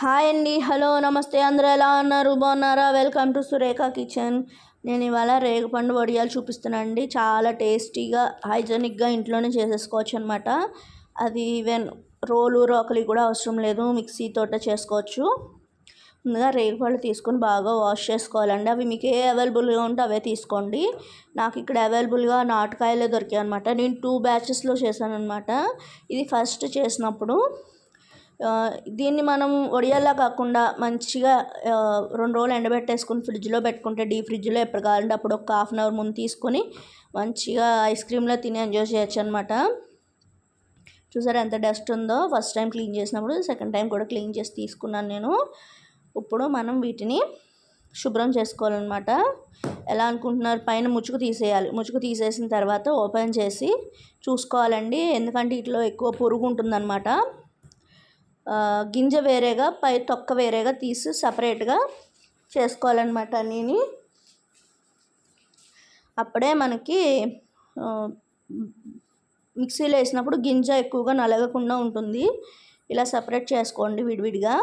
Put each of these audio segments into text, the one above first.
Hi అండి. Hello నమస్తే. అందరూ ఎలా ఉన్నారు? బాగున్నారా? Welcome to Surekha kitchen. నేను ఇవాళ రేగుపండు వడియాలు చూపిస్తున్నాను అండి. చాలా టేస్టీగా హైజెనిక్గా ఇంట్లోనే చేసేసుకోవచ్చు అనమాట అది ఈవెన్ రోలు రోకలి కూడా అవసరం లేదు. మిక్సీ తోట చేసుకోవచ్చు. ముందుగా రేగుపళ్ళు తీసుకొని బాగా వాష్ చేసుకోవాలండి. అవి మీకు ఏ అవైలబుల్గా ఉంటే అవే తీసుకోండి. నాకు ఇక్కడ అవైలబుల్గా నాటుకాయలే దొరికాయి అనమాట నేను టూ బ్యాచెస్లో చేశాను అనమాట ఇది ఫస్ట్ చేసినప్పుడు దీన్ని మనం వడియాల్లా కాకుండా మంచిగా రెండు రోజులు ఎండబెట్టేసుకుని ఫ్రిడ్జ్లో పెట్టుకుంటే డీ ఫ్రిడ్జ్లో ఎప్పుడు కావాలంటే అప్పుడు ఒక హాఫ్ అన్ అవర్ ముందు తీసుకొని మంచిగా ఐస్ క్రీమ్లో తిని ఎంజాయ్ చేయొచ్చు అనమాట చూసారా ఎంత డస్ట్ ఉందో? ఫస్ట్ టైం క్లీన్ చేసినప్పుడు సెకండ్ టైం కూడా క్లీన్ చేసి తీసుకున్నాను నేను. ఇప్పుడు మనం వీటిని శుభ్రం చేసుకోవాలన్నమాట. ఎలా అనుకుంటున్నారు? పైన ముచ్చుకు తీసేయాలి. ముచ్చుకు తీసేసిన తర్వాత ఓపెన్ చేసి చూసుకోవాలండి. ఎందుకంటే ఇట్లో ఎక్కువ పురుగు ఉంటుందన్నమాట. గింజ వేరేగా పై తొక్క వేరేగా తీసి సపరేట్గా చేసుకోవాలన్నమాట అన్నీని. అప్పుడే మనకి మిక్సీలో వేసినప్పుడు గింజ ఎక్కువగా నలగకుండా ఉంటుంది. ఇలా సపరేట్ చేసుకోండి విడివిడిగా.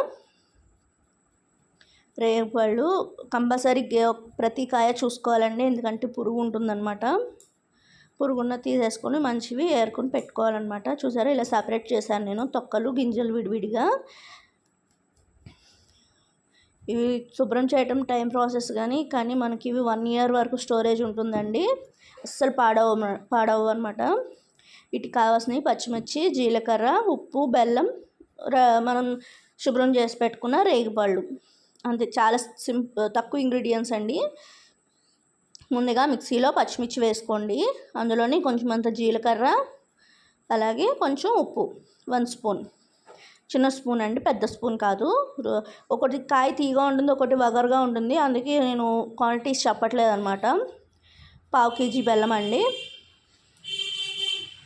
రేపళ్ళు కంపల్సరీ ప్రతి కాయ చూసుకోవాలండి ఎందుకంటే పురుగు ఉంటుందన్నమాట. పురుగున్న తీసేసుకొని మంచివి ఏరుకొని పెట్టుకోవాలన్నమాట. చూసారా? ఇలా సపరేట్ చేశాను నేను. తొక్కలు గింజలు విడివిడిగా. ఇవి శుభ్రం చేయటం టైం ప్రాసెస్ కానీ కానీ మనకి ఇవి వన్ ఇయర్ వరకు స్టోరేజ్ ఉంటుందండి. అస్సలు పాడవు పాడవు అనమాట వీటికి కావాల్సినవి పచ్చిమిర్చి జీలకర్ర ఉప్పు బెల్లం మనం శుభ్రం చేసి పెట్టుకున్న రేగిపళ్ళు. అంతే. చాలా సింపుల్ తక్కువ ఇంగ్రీడియంట్స్ అండి. ముందుగా మిక్సీలో పచ్చిమిర్చి వేసుకోండి. అందులోని కొంచెం అంత జీలకర్ర అలాగే కొంచెం ఉప్పు వన్ స్పూన్. చిన్న స్పూన్ అండి పెద్ద స్పూన్ కాదు. ఒకటి కాయ తీగా ఉంటుంది ఒకటి వగరుగా ఉంటుంది. అందుకే నేను క్వాంటిటీస్ చెప్పట్లేదు అనమాట పావు కేజీ బెల్లం అండి.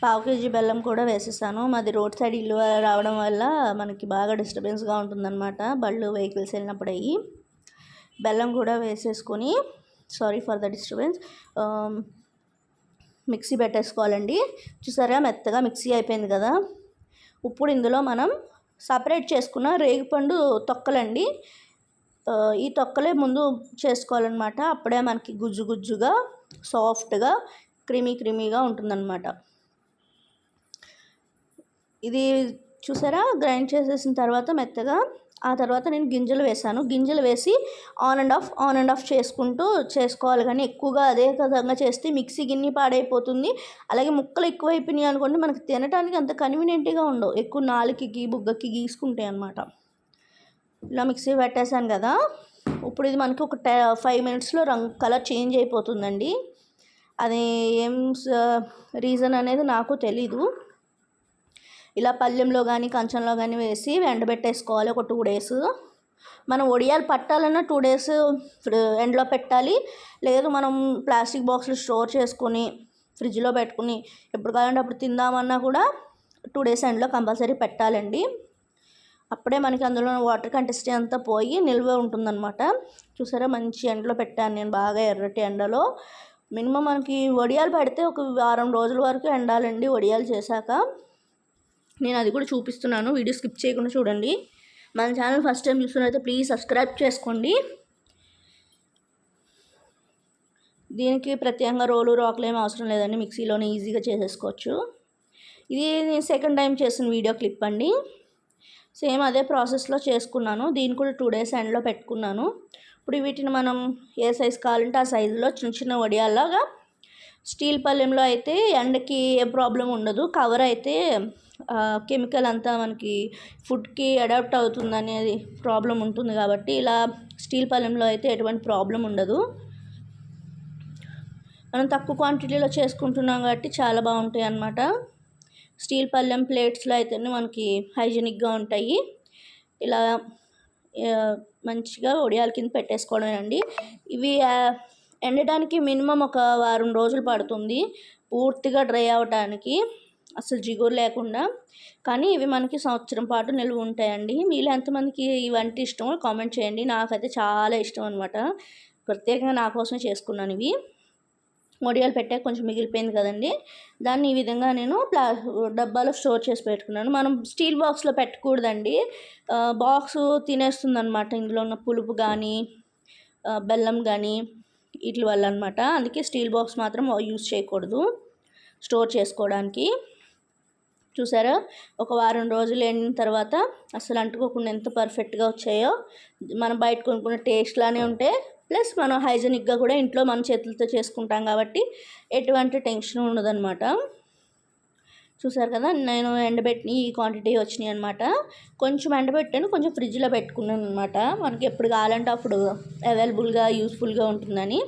పావు కేజీ బెల్లం కూడా వేసేసాను. మాది రోడ్ సైడ్ ఇల్లు రావడం వల్ల మనకి బాగా డిస్టర్బెన్స్గా ఉంటుందన్నమాట. బళ్ళు వెహికల్స్ వెళ్ళినప్పుడు అయ్యి బెల్లం కూడా వేసేసుకొని sorry for the disturbance. Mixie పెట్టేసుకోవాలండి. చూసారా మెత్తగా మిక్సీ అయిపోయింది కదా. ఇప్పుడు ఇందులో మనం సపరేట్ చేసుకున్న రేగిపండు తొక్కలండి. ఈ తొక్కలే ముందు చేసుకోవాలన్నమాట. అప్పుడే మనకి గుజ్జు గుజ్జుగా సాఫ్ట్గా క్రీమీ క్రీమీగా ఉంటుందన్నమాట. ఇది చూసారా? గ్రైండ్ చేసేసిన తర్వాత మెత్తగా ఆ తర్వాత నేను గింజలు వేసాను గింజలు వేసి on and off on and off చేసుకుంటూ చేసుకోవాలి. కానీ ఎక్కువగా అదే విధంగా చేస్తే మిక్సీ గిన్నె పాడైపోతుంది. అలాగే ముక్కలు ఎక్కువ అయిపోయినాయి అనుకోండి మనకి తినడానికి అంత కన్వీనియంట్గా ఉండవు. ఎక్కువ నాలుగుకి బుగ్గకి గీసుకుంటాయి అనమాట ఇలా మిక్సీ పెట్టేశాను కదా. ఇప్పుడు ఇది మనకి ఒక టె ఫైవ్ మినిట్స్లో రంగు కలర్ చేంజ్ అయిపోతుందండి. అది ఏం రీజన్ అనేది నాకు తెలీదు. ఇలా పళ్ళెంలో కానీ కంచంలో కానీ వేసి ఎండబెట్టేసుకోవాలి ఒక టూ డేస్ మనం ఒడియాలు పట్టాలన్నా టూ డేస్ ఎండలో పెట్టాలి. లేదు మనం ప్లాస్టిక్ బాక్స్లో స్టోర్ చేసుకొని ఫ్రిడ్జ్లో పెట్టుకుని ఎప్పుడు కావాలంటే అప్పుడు తిందామన్నా కూడా టూ డేస్ ఎండలో కంపల్సరీ పెట్టాలండి. అప్పుడే మనకి అందులో వాటర్ కంటెస్టీ అంతా పోయి నిల్వ ఉంటుందన్నమాట. చూసారా మంచి ఎండలో పెట్టాను నేను బాగా ఎర్రటి ఎండలో. మినిమం మనకి వడియాలు పెడితే ఒక వారం రోజుల వరకు ఎండాలండి వడియాలు చేశాక. నేను అది కూడా చూపిస్తున్నాను. వీడియో స్కిప్ చేయకుండా చూడండి. మన ఛానల్ ఫస్ట్ టైం చూస్తున్నైతే ప్లీజ్ సబ్స్క్రైబ్ చేసుకోండి. దీనికి ప్రత్యేకంగా రోలు రాకులు ఏం అవసరం లేదండి. మిక్సీలోనే ఈజీగా చేసేసుకోవచ్చు. ఇది నేను సెకండ్ టైం చేసిన వీడియో క్లిప్ అండి. సేమ్ అదే ప్రాసెస్లో చేసుకున్నాను. దీన్ని కూడా టూ డేస్ ఎండ్లో పెట్టుకున్నాను. ఇప్పుడు వీటిని మనం ఏ సైజ్ కావాలంటే ఆ సైజులో చిన్న చిన్న వడియాల్లాగా స్టీల్ పళ్ళెంలో అయితే ఎండకి ఏ ప్రాబ్లం ఉండదు. కవర్ అయితే కెమికల్ అంతా మనకి ఫుడ్కి అడాప్ట్ అవుతుంది అనేది ప్రాబ్లం ఉంటుంది కాబట్టి ఇలా స్టీల్ పళ్ళెంలో అయితే ఎటువంటి ప్రాబ్లం ఉండదు. మనం తక్కువ క్వాంటిటీలో చేసుకుంటున్నాం కాబట్టి చాలా బాగుంటాయి అన్నమాట. స్టీల్ పళ్ళెం ప్లేట్స్లో అయితేనే మనకి హైజీనిక్గా ఉంటాయి. ఇలా మంచిగా ఒడియాల కింద పెట్టేసుకోవడమేనండి ఇవి ఎండడానికి మినిమం ఒక వారం రోజులు పడుతుంది. పూర్తిగా డ్రై అవ్వడానికి అసలు జిగురు లేకుండా. కానీ ఇవి మనకి సంవత్సరం పాటు నిల్వ ఉంటాయండి. మీలో ఎంతమందికి ఇవంటి ఇష్టమో కామెంట్ చేయండి. నాకైతే చాలా ఇష్టం అనమాట ప్రత్యేకంగా నా కోసమే చేసుకున్నాను ఇవి. వడియాలు పెట్టాక కొంచెం మిగిలిపోయింది కదండి. దాన్ని ఈ విధంగా నేను ప్లా డబ్బాలో స్టోర్ చేసి పెట్టుకున్నాను. మనం స్టీల్ బాక్స్లో పెట్టకూడదండి. బాక్స్ తినేస్తుంది అనమాట ఇందులో ఉన్న పులుపు కానీ బెల్లం కానీ వీటి వల్ల అనమాట అందుకే స్టీల్ బాక్స్ మాత్రం యూస్ చేయకూడదు. స్టోర్ చేసుకోవడానికి. చూసారా? ఒక వారం రోజులు ఎండిన తర్వాత అసలు అంటుకోకుండా ఎంత పర్ఫెక్ట్గా వచ్చాయో. మనం బయట కొనుక్కున్న టేస్ట్లానే ఉంటే ప్లస్ మనం హైజెనిక్గా కూడా ఇంట్లో మన చేతులతో చేసుకుంటాం కాబట్టి ఎటువంటి టెన్షన్ ఉండదన్నమాట. చూసారు కదా? నేను ఎండబెట్టిన ఈ క్వాంటిటీ వచ్చినాయి అనమాట కొంచెం ఎండబెట్టాను కొంచెం ఫ్రిడ్జ్లో పెట్టుకున్నాను అనమాట మనకి ఎప్పుడు కావాలంటే అప్పుడు అవైలబుల్గా యూస్ఫుల్గా ఉంటుందని.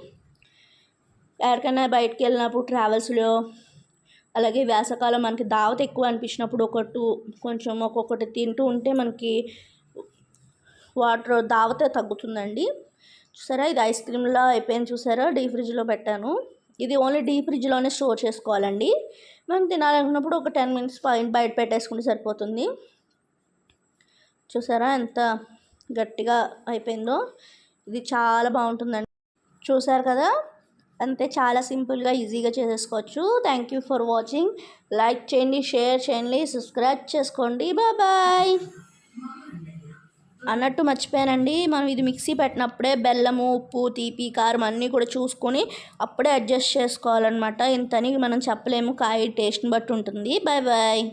ఎవరికైనా బయటకు వెళ్ళినప్పుడు ట్రావెల్స్లో అలాగే వేసవకాలం మనకి దావత ఎక్కువ అనిపించినప్పుడు ఒక టూ కొంచెం ఒక్కొక్కటి తింటూ ఉంటే మనకి వాటర్ దావత తగ్గుతుందండి. చూసారా? ఇది ఐస్ క్రీమ్లా అయిపోయింది చూసారా? డీ ఫ్రిడ్జ్లో పెట్టాను. ఇది ఓన్లీ డీ ఫ్రిడ్జ్లోనే స్టోర్ చేసుకోవాలండి. మనం తినాలనుకున్నప్పుడు ఒక టెన్ మినిట్స్ పైన బయట పెట్టేసుకుంటే సరిపోతుంది. చూసారా? ఎంత గట్టిగా అయిపోయిందో. ఇది చాలా బాగుంటుందండి. చూసారు కదా? అంతే చాలా సింపుల్గా ఈజీగా చేసేసుకోవచ్చు. Thank you for watching like చేయండి షేర్ చేయండి సబ్స్క్రైబ్ చేసుకోండి. బాయ్ అన్నట్టు మర్చిపోయానండి. మనం ఇది మిక్సీ పెట్టినప్పుడే బెల్లము ఉప్పు తీపి కారం అన్నీ కూడా చూసుకొని అప్పుడే అడ్జస్ట్ చేసుకోవాలన్నమాట. ఇంతని మనం చెప్పలేము కాయ టేస్ట్ని బట్టి ఉంటుంది. Bye bye